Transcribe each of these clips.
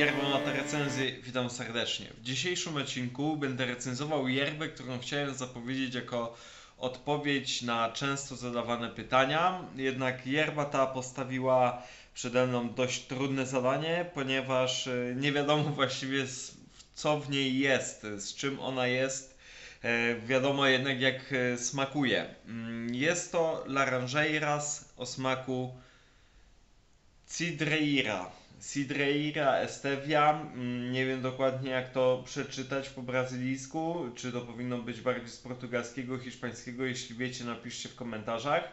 Yerba Mate Recenzje, witam serdecznie. W dzisiejszym odcinku będę recenzował yerbę, którą chciałem zapowiedzieć jako odpowiedź na często zadawane pytania. Jednak yerba ta postawiła przede mną dość trudne zadanie, ponieważ e, nie wiadomo właściwie co w niej jest, z czym ona jest. E, Wiadomo jednak jak e, smakuje. Mm, Jest to Laranjeiras o smaku Cidreira. Cidreira Estevia. Mm, Nie wiem dokładnie jak to przeczytać po brazylijsku. Czy to powinno być bardziej z portugalskiego, hiszpańskiego? Jeśli wiecie, napiszcie w komentarzach.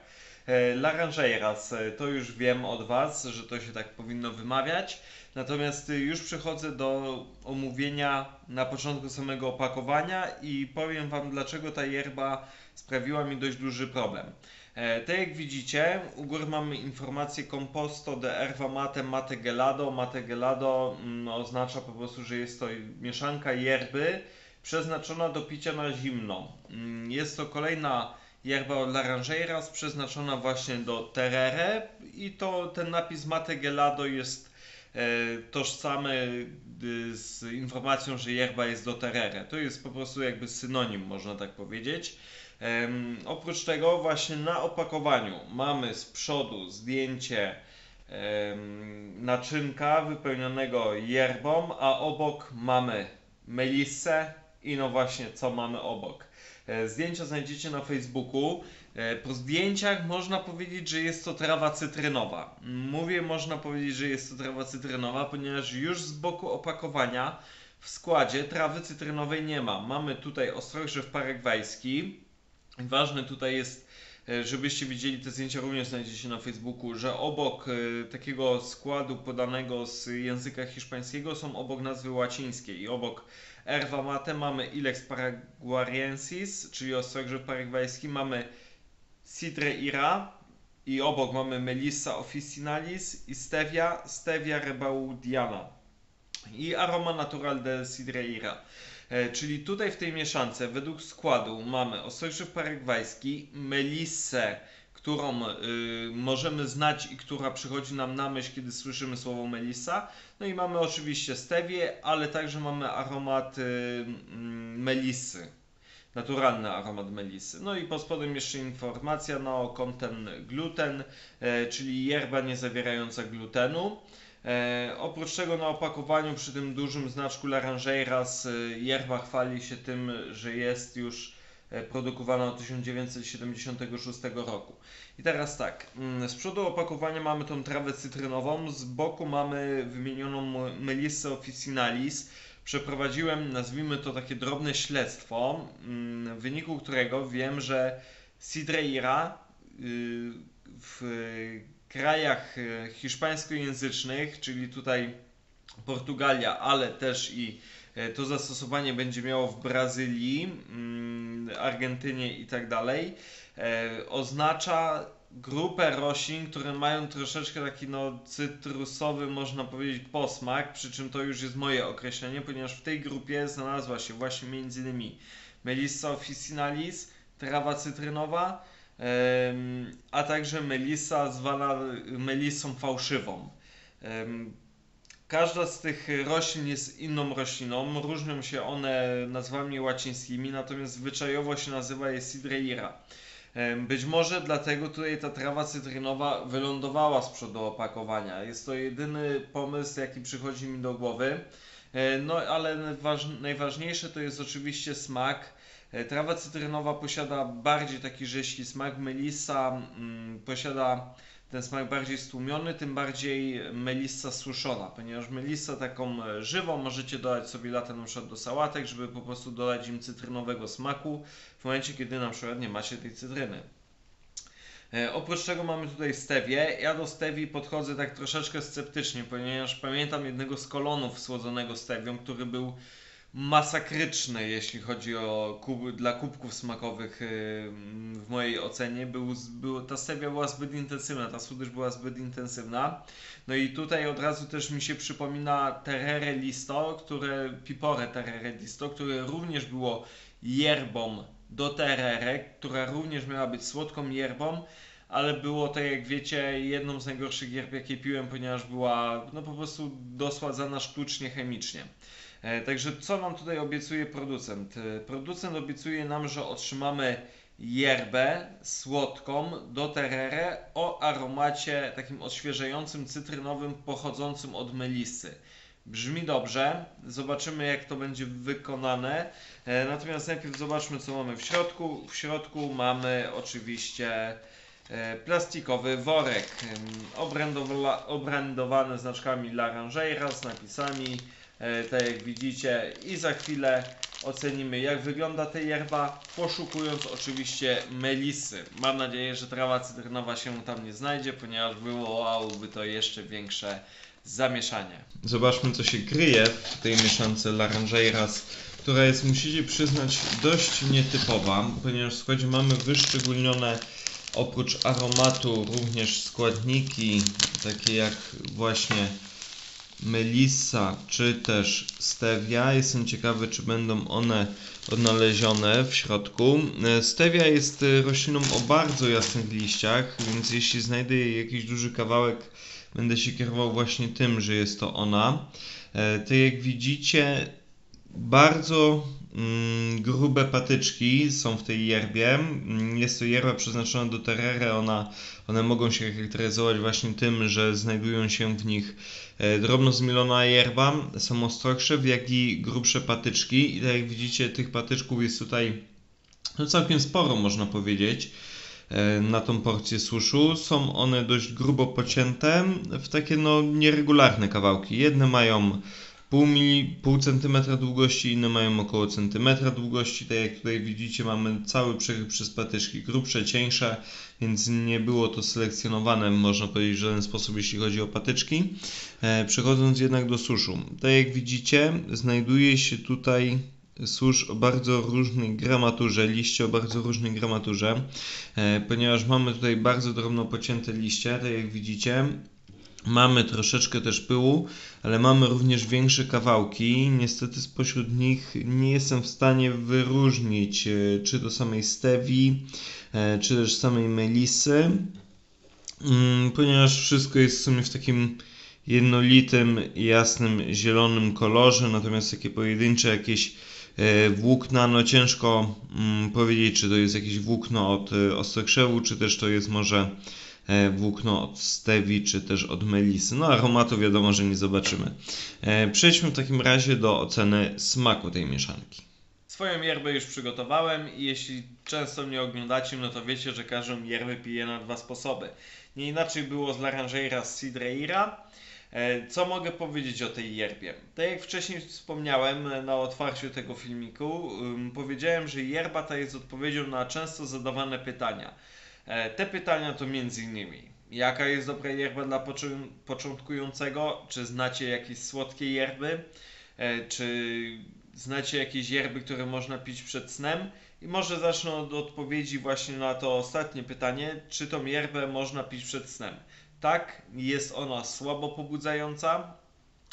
E, Laranjeiras, e, to już wiem od Was, że to się tak powinno wymawiać. Natomiast e, już przechodzę do omówienia na początku samego opakowania i powiem Wam, dlaczego ta yerba sprawiła mi dość duży problem. E, Tak jak widzicie, u góry mamy informację composto de erva mate mate gelado. Mate gelado mm, oznacza po prostu, że jest to mieszanka yerby przeznaczona do picia na zimno. Mm, Jest to kolejna yerba od Laranjeiras przeznaczona właśnie do terere i to ten napis mate gelado jest e, tożsamy y, z informacją, że yerba jest do terere. To jest po prostu jakby synonim, można tak powiedzieć. Oprócz tego właśnie na opakowaniu mamy z przodu zdjęcie naczynka wypełnionego yerbą, a obok mamy melissę i no właśnie co mamy obok. E, Zdjęcia znajdziecie na Facebooku. E, Po zdjęciach można powiedzieć, że jest to trawa cytrynowa. Mówię można powiedzieć, że jest to trawa cytrynowa, ponieważ już z boku opakowania w składzie trawy cytrynowej nie ma. Mamy tutaj ostrogrzew paragwajski, Ważne tutaj jest, e, żebyście widzieli te zdjęcia również znajdziecie na Facebooku, że obok e, takiego składu podanego z języka hiszpańskiego są obok nazwy łacińskie i obok erwa mate mamy Ilex paraguariensis, czyli ostrogrzew paragwajski, mamy Cidre ira i obok mamy Melissa officinalis i Stevia, Stevia rebaudiana i aroma natural de Cidre ira. E, Czyli tutaj w tej mieszance według składu mamy ostrogrzew paragwajski, melissę, którą y, możemy znać i która przychodzi nam na myśl, kiedy słyszymy słowo melissa. No i mamy oczywiście stewię, ale także mamy aromat y, mm, melissy. Naturalny aromat melisy. No i pod spodem jeszcze informacja no content gluten, e, czyli yerba nie zawierająca glutenu. E, oprócz tego na opakowaniu przy tym dużym znaczku Laranjeiras e, yerba chwali się tym, że jest już e, produkowana od 1976 roku. I teraz tak, mm, z przodu opakowania mamy tą trawę cytrynową, z boku mamy wymienioną Melissę officinalis. Przeprowadziłem, nazwijmy to takie drobne śledztwo, mm, w wyniku którego wiem, że Cidreira y, w krajach e, hiszpańskojęzycznych, czyli tutaj Portugalia, ale też i e, to zastosowanie będzie miało w Brazylii, mm, Argentynie i tak dalej, e, oznacza grupę roślin, które mają troszeczkę taki no cytrusowy, można powiedzieć, posmak, przy czym to już jest moje określenie, ponieważ w tej grupie znalazła się właśnie m.in. Melissa officinalis, trawa cytrynowa, a także melissa zwana melissą fałszywą. Każda z tych roślin jest inną rośliną, różnią się one nazwami łacińskimi, natomiast zwyczajowo się nazywa je Cidreira. Em, Być może dlatego tutaj ta trawa cytrynowa wylądowała z przodu opakowania. Jest to jedyny pomysł, jaki przychodzi mi do głowy. E, No ale waż- najważniejsze to jest oczywiście smak. E, Trawa cytrynowa posiada bardziej taki rześki smak, melissa mm, posiada ten smak bardziej stłumiony, tym bardziej melissa suszona, ponieważ melissa taką e, żywą możecie dodać sobie latem na przykład do sałatek, żeby po prostu dodać im cytrynowego smaku w momencie, kiedy na przykład nie macie tej cytryny. E, oprócz tego mamy tutaj stewię. Ja do stewii podchodzę tak troszeczkę sceptycznie, ponieważ pamiętam jednego z kolonów słodzonego stewią, który był masakryczny, jeśli chodzi o kub, dla kubków smakowych yy, w mojej ocenie. Był, był, ta stevia była zbyt intensywna, ta słodycz była zbyt intensywna. No i tutaj od razu też mi się przypomina Terere Listo, które, Pipore Terere Listo, które również było yerbą do terere, która również miała być słodką yerbą, ale było to jak wiecie jedną z najgorszych yerb jakie piłem, ponieważ była no po prostu dosładzana sztucznie chemicznie. E, Także co nam tutaj obiecuje producent? E, Producent obiecuje nam, że otrzymamy yerbę słodką do terere o aromacie takim odświeżającym, cytrynowym, pochodzącym od melisy. Brzmi dobrze, zobaczymy jak to będzie wykonane. E, Natomiast najpierw zobaczmy co mamy w środku. W środku mamy oczywiście plastikowy worek obrędowa- obrędowany znaczkami Laranjeira z napisami, tak jak widzicie i za chwilę ocenimy jak wygląda ta yerba, poszukując oczywiście melisy. Mam nadzieję, że trawa cytrynowa się tam nie znajdzie, ponieważ wywołałoby to jeszcze większe zamieszanie. Zobaczmy co się kryje w tej mieszance Laranjeiras, która jest, musicie przyznać, dość nietypowa, ponieważ w składzie mamy wyszczególnione oprócz aromatu również składniki takie jak właśnie melissa czy też stevia. Jestem ciekawy, czy będą one odnalezione w środku. E, Stevia jest e, rośliną o bardzo jasnych liściach, więc jeśli znajdę jakiś duży kawałek, będę się kierował właśnie tym, że jest to ona. Tak jak widzicie, bardzo mm, grube patyczki są w tej yerbie. Mm, Jest to yerba przeznaczona do terere. Ona, one mogą się charakteryzować właśnie tym, że znajdują się w nich e, drobno zmielona yerba, są ostroższe, jak i grubsze patyczki. I tak jak widzicie, tych patyczków jest tutaj no, całkiem sporo, można powiedzieć e, na tą porcję suszu. Są one dość grubo pocięte w takie no nieregularne kawałki. Jedne mają pół, mili, pół centymetra długości, inne mają około centymetra długości. Tak jak tutaj widzicie, mamy cały przekrój przez patyczki, grubsze, cieńsze, więc nie było to selekcjonowane, można powiedzieć, w żaden sposób, jeśli chodzi o patyczki. E, przechodząc jednak do suszu. Tak jak widzicie, znajduje się tutaj susz o bardzo różnej gramaturze, liście o bardzo różnej gramaturze, e, ponieważ mamy tutaj bardzo drobno pocięte liście, tak jak widzicie. Mamy troszeczkę też pyłu, ale mamy również większe kawałki. Niestety spośród nich nie jestem w stanie wyróżnić e, czy do samej stewi, e, czy też samej melisy, mm, ponieważ wszystko jest w sumie w takim jednolitym, jasnym, zielonym kolorze, natomiast takie pojedyncze jakieś e, włókna, no ciężko mm, powiedzieć, czy to jest jakieś włókno od ostrokrzewu, czy też to jest może włókno od stewi, czy też od melisy. No aromatu wiadomo, że nie zobaczymy. E, Przejdźmy w takim razie do oceny smaku tej mieszanki. Swoją yerbę już przygotowałem i jeśli często mnie oglądacie, no to wiecie, że każdą yerbę piję na dwa sposoby. Nie inaczej było z Laranjeira z Cidreira. E, Co mogę powiedzieć o tej yerbie? Tak jak wcześniej wspomniałem e, na otwarciu tego filmiku, powiedziałem, że yerba ta jest odpowiedzią na często zadawane pytania. E, Te pytania to m.in. Jaka jest dobra yerba dla począ- początkującego? Czy znacie jakieś słodkie yerby? E, Czy znacie jakieś yerby, które można pić przed snem? I może zacznę od odpowiedzi właśnie na to ostatnie pytanie, czy tą yerbę można pić przed snem? Tak, jest ona słabo pobudzająca.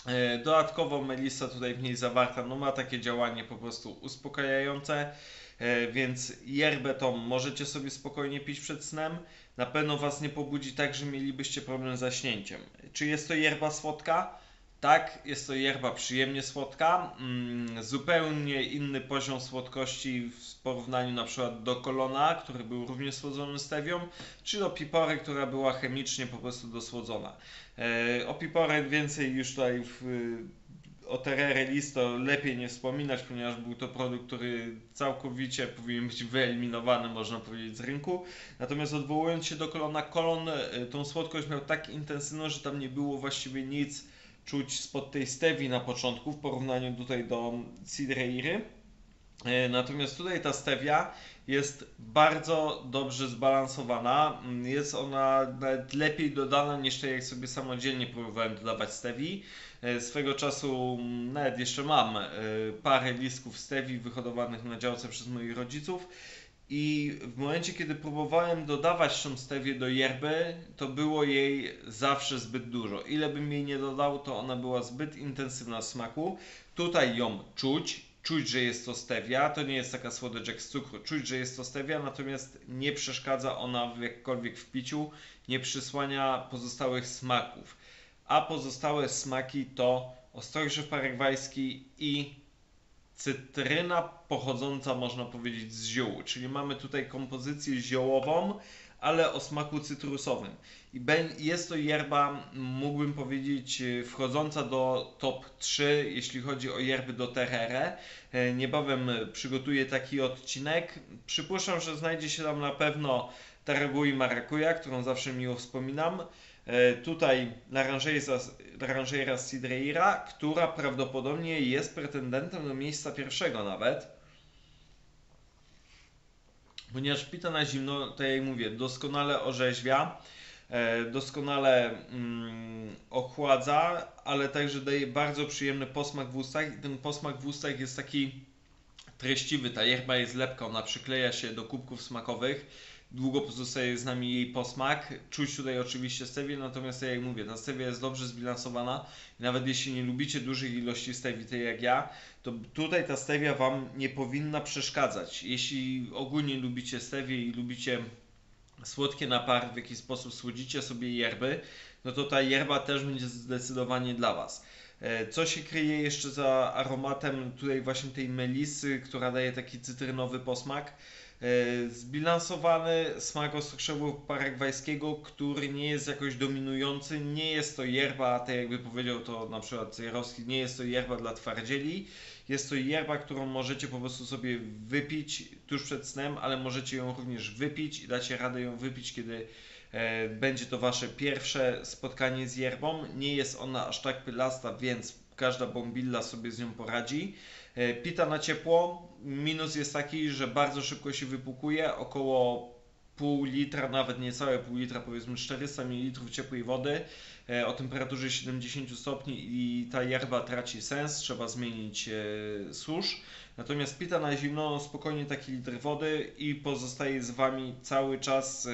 E, Dodatkowo melisa tutaj w niej zawarta, no ma takie działanie po prostu uspokajające, e, więc yerbę tą możecie sobie spokojnie pić przed snem. Na pewno Was nie pobudzi tak, że mielibyście problem z zaśnięciem. Czy jest to yerba słodka? Tak, jest to yerba przyjemnie słodka. Mm, zupełnie inny poziom słodkości w porównaniu na przykład do kolona, który był również słodzony stewią, czy do pipory, która była chemicznie po prostu dosłodzona. E, o piporę więcej już tutaj w, o Terere Listo lepiej nie wspominać, ponieważ był to produkt, który całkowicie powinien być wyeliminowany, można powiedzieć, z rynku. Natomiast odwołując się do kolona, kolon e, tą słodkość miał tak intensywną, że tam nie było właściwie nic czuć spod tej stewi na początku w porównaniu tutaj do Cidreiry. E, Natomiast tutaj ta stevia jest bardzo dobrze zbalansowana. Mm, Jest ona nawet lepiej dodana niż to, jak sobie samodzielnie próbowałem dodawać stevii. E, Swego czasu mm, nawet jeszcze mam e, parę listków stevii wyhodowanych na działce przez moich rodziców. I w momencie, kiedy próbowałem dodawać tą stewię do yerby, to było jej zawsze zbyt dużo. Ile bym jej nie dodał, to ona była zbyt intensywna w smaku. Tutaj ją czuć, czuć, że jest to stevia, to nie jest taka słodycz jak z cukru, czuć, że jest to stevia, natomiast nie przeszkadza ona w jakkolwiek w piciu, nie przysłania pozostałych smaków. A pozostałe smaki to ostrojszy paragwajski i cytryna pochodząca, można powiedzieć, z ziół. Czyli mamy tutaj kompozycję ziołową, ale o smaku cytrusowym. I jest to yerba, mógłbym powiedzieć, e, wchodząca do top 3, jeśli chodzi o yerby do Terere. E, niebawem przygotuję taki odcinek. Przypuszczam, że znajdzie się tam na pewno Taragui Maracuja, którą zawsze miło wspominam. E, tutaj Laranjeira Sidreira, która prawdopodobnie jest pretendentem do miejsca pierwszego nawet. Ponieważ pita na zimno, tak jak mówię, doskonale orzeźwia, e, doskonale mm, ochładza, ale także daje bardzo przyjemny posmak w ustach ten posmak w ustach jest taki treściwy. Ta yerba jest lepka, ona przykleja się do kubków smakowych długo pozostaje z nami jej posmak. Czuć tutaj oczywiście stewię, natomiast tak jak mówię, ta stevia jest dobrze zbilansowana. Nawet jeśli nie lubicie dużych ilości stevii, tej jak ja, to tutaj ta stevia Wam nie powinna przeszkadzać. Jeśli ogólnie lubicie stewię i lubicie słodkie napary, w jakiś sposób słodzicie sobie yerby, no to ta yerba też będzie zdecydowanie dla Was. E, co się kryje jeszcze za aromatem tutaj właśnie tej melisy, która daje taki cytrynowy posmak? E, zbilansowany smak ostrzewu paragwajskiego, który nie jest jakoś dominujący, nie jest to yerba, tak jakby powiedział to na przykład Jarowski, nie jest to yerba dla twardzieli, jest to yerba, którą możecie po prostu sobie wypić tuż przed snem, ale możecie ją również wypić i dacie radę ją wypić, kiedy e, będzie to wasze pierwsze spotkanie z yerbą. Nie jest ona aż tak pylasta, więc każda bombilla sobie z nią poradzi. E, pita na ciepło, minus jest taki, że bardzo szybko się wypukuje, około pół litra, nawet niecałe pół litra, powiedzmy 400 ml ciepłej wody e, o temperaturze 70 stopni i ta yerba traci sens, trzeba zmienić e, susz. Natomiast pita na zimno spokojnie taki litr wody i pozostaje z Wami cały czas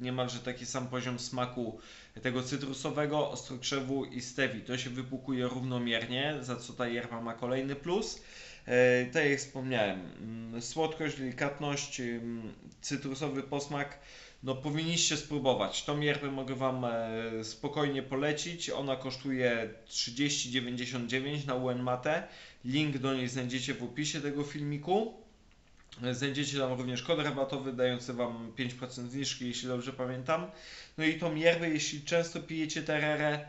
niemalże taki sam poziom smaku tego cytrusowego, ostrokrzewu i stewi. To się wypłukuje równomiernie, za co ta yerba ma kolejny plus. E, tak jak wspomniałem, mm, słodkość, delikatność, mm, cytrusowy posmak, no powinniście spróbować. Tą yerbę mogę Wam e, spokojnie polecić. Ona kosztuje 30,99 na UNMate. Link do niej znajdziecie w opisie tego filmiku. Znajdziecie tam również kod rabatowy dający Wam 5% zniżki, jeśli dobrze pamiętam. No i tą yerbę, jeśli często pijecie tererę,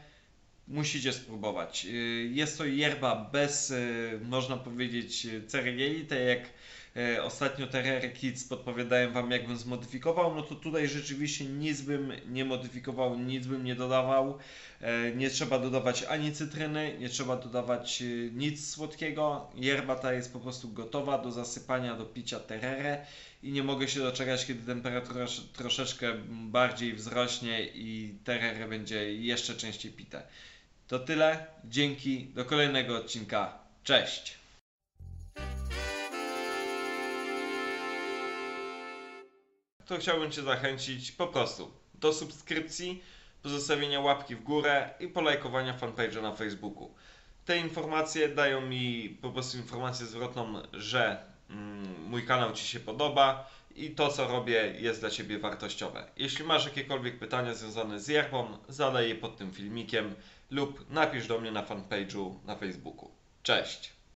musicie spróbować. Y, jest to yerba bez, y, można powiedzieć, ceregieli, tak jak ostatnio Terrere Kids podpowiadałem Wam, jakbym zmodyfikował, no to tutaj rzeczywiście nic bym nie modyfikował, nic bym nie dodawał. Nie trzeba dodawać ani cytryny, nie trzeba dodawać nic słodkiego. Yerba ta jest po prostu gotowa do zasypania, do picia Terrere i nie mogę się doczekać, kiedy temperatura troszeczkę bardziej wzrośnie i Terrere będzie jeszcze częściej pite. To tyle. Dzięki. Do kolejnego odcinka. Cześć. To chciałbym Cię zachęcić po prostu do subskrypcji, pozostawienia łapki w górę i polajkowania fanpage'a na Facebooku. Te informacje dają mi po prostu informację zwrotną, że mm, mój kanał Ci się podoba i to co robię jest dla Ciebie wartościowe. Jeśli masz jakiekolwiek pytania związane z yerbą, zadaj je pod tym filmikiem lub napisz do mnie na fanpage'u na Facebooku. Cześć!